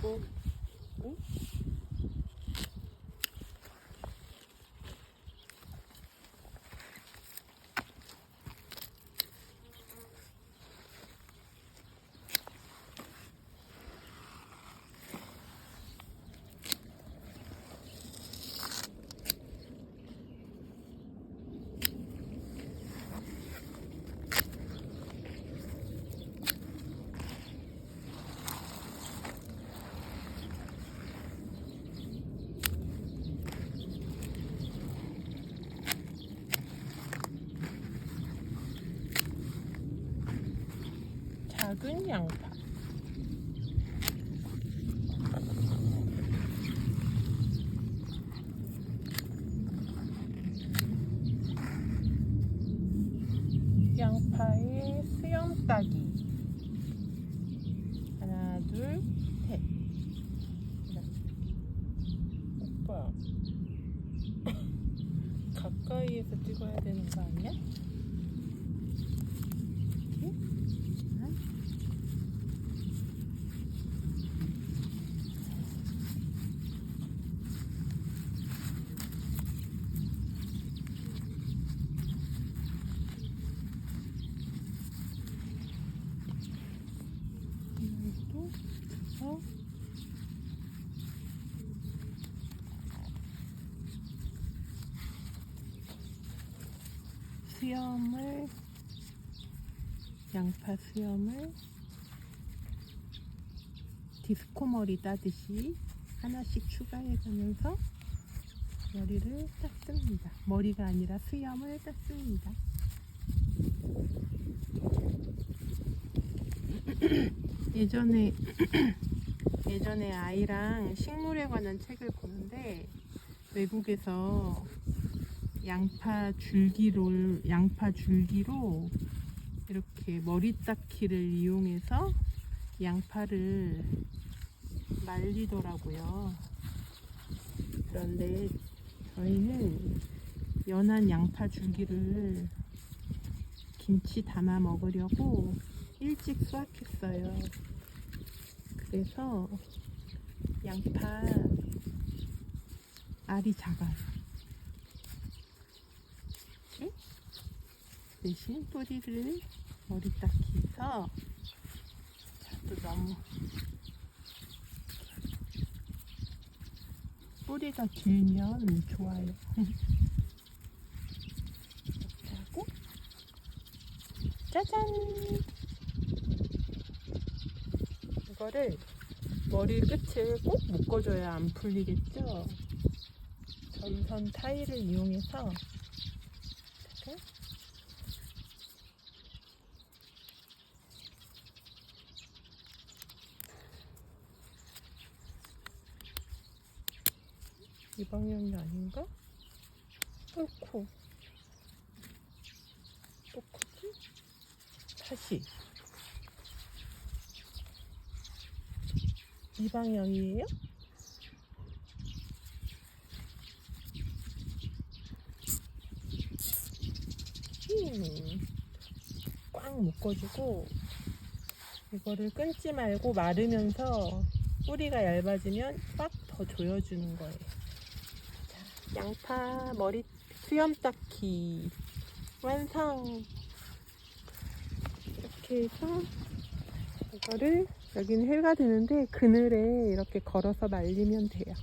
pouco. Hum? 굵은 양파. 양파의 수염 따기. 하나, 둘, 셋. 이렇게. 오빠. 가까이에서 찍어야 되는 거 아니야? 이렇게? 하나. 이것도 어? 수염을 양파 수염을 디스코 머리 따듯이 하나씩 추가해가면서 머리를 땄습니다. 머리가 아니라 수염을 땄습니다. 예전에 예전에 아이랑 식물에 관한 책을 보는데 외국에서 양파 줄기로 양파 줄기로 이렇게 머리 닦기를 이용해서 양파를 말리더라고요. 그런데 저희는 연한 양파 줄기를 김치 담아 먹으려고 일찍 수확했어요. 그래서 양파 알이 작아요. 이렇게 대신 뿌리를 머리 닦기해서 또 너무 뿌리가 길면 좋아요. 이렇게 하고 짜잔! 이거를 머리 끝을 꼭 묶어줘야 안 풀리겠죠? 전선 타일을 이용해서 이렇게 이 방향이 아닌가? 또 크지? 다시 이 방향이에요? 음, 꽉 묶어주고 이거를 끊지 말고 마르면서 뿌리가 얇아지면 꽉 더 조여주는 거예요. 자, 양파 머리 수염 닦기 완성. 이렇게 해서 이거를 여기는 해가 되는데 그늘에 이렇게 걸어서 말리면 돼요.